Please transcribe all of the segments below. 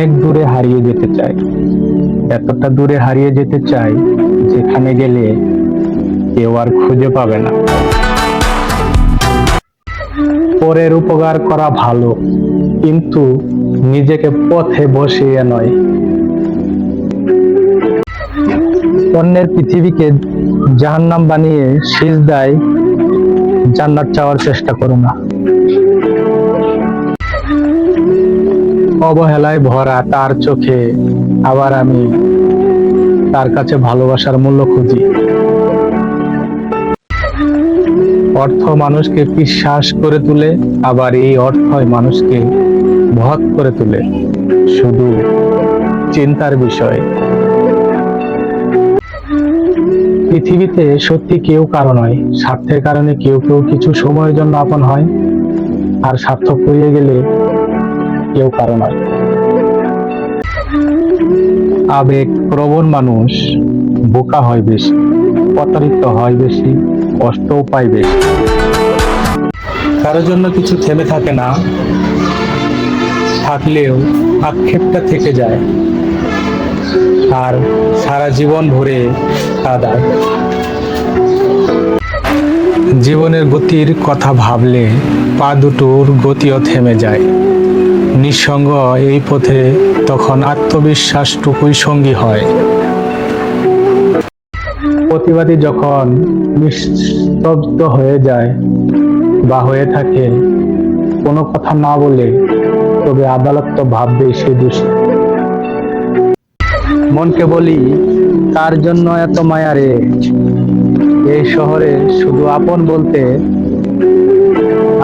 অনেক দূরে হারিয়ে যেতে চাই। এতটা দূরে হারিয়ে যেতে চাই যেখানে গেলে কেউ আর খুঁজে পাবে না। পরের উপকার করা ভালো, কিন্তু নিজেকে পথে বসিয়ে নয়। অন্যের পৃথিবীকে জাহান্নাম বানিয়ে সিজদায় জান্নাত চাওয়ার চেষ্টা করো না। অবহেলায় ভরা তার চোখে আবার আমি তার কাছে ভালোবাসার মূল্য খুঁজি। অর্থ মানুষকে বিশ্বাস করে তুলে, আবার এই অর্থই মানুষকে ভত করে তুলে। শুধু চিন্তার বিষয়। পৃথিবীতে সত্যি কেউ কারও নয়, স্বার্থের কারণে কেউ কেউ কিছু সময়ের জন্য আপন হয়। আর স্বার্থ ফুরিয়ে গেলে কেউ কারও নয় আবেগ প্রবণ মানুষ, বোকা হয় বেশি প্রতারিত হয় বেশি, কষ্টও পায় বেশি। কারোর জন্য কিছু থেমে থাকে না, থাকলেও আক্ষেপটা থেকে যায়, আর সারা জীবন ভরে কাদায় জীবনের গতির কথা ভাবলে পা দুটোর গতিও থেমে যায়। নিঃসঙ্গ এই পথে তখন আত্মবিশ্বাসটুকুই সঙ্গী হয়। প্রতিবাদী যখন নিস্তব্ধ হয়ে যায় বা হয়ে থাকে, কোনো কথা না বলে তবে আদালত তো ভাববে সে দোষী। মনকে বলি, তার জন্য এত মায়া রে। এই শহরে শুধু আপন বলতে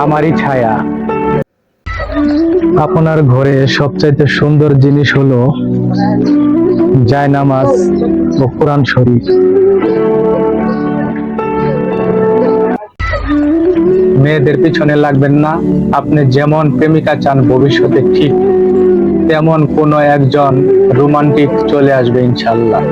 আমারই ছায়া। আপনার ঘরে সবচাইতে সুন্দর জিনিস হলো জায়নামাজ ও কোরআন শরীফ। মেয়েদের পিছনে লাগবেন না, আপনি যেমন প্রেমিকা চান ভবিষ্যতে ঠিক, তেমন কোনো একজন রোমান্টিক চলে আসবে ইনশাল্লাহ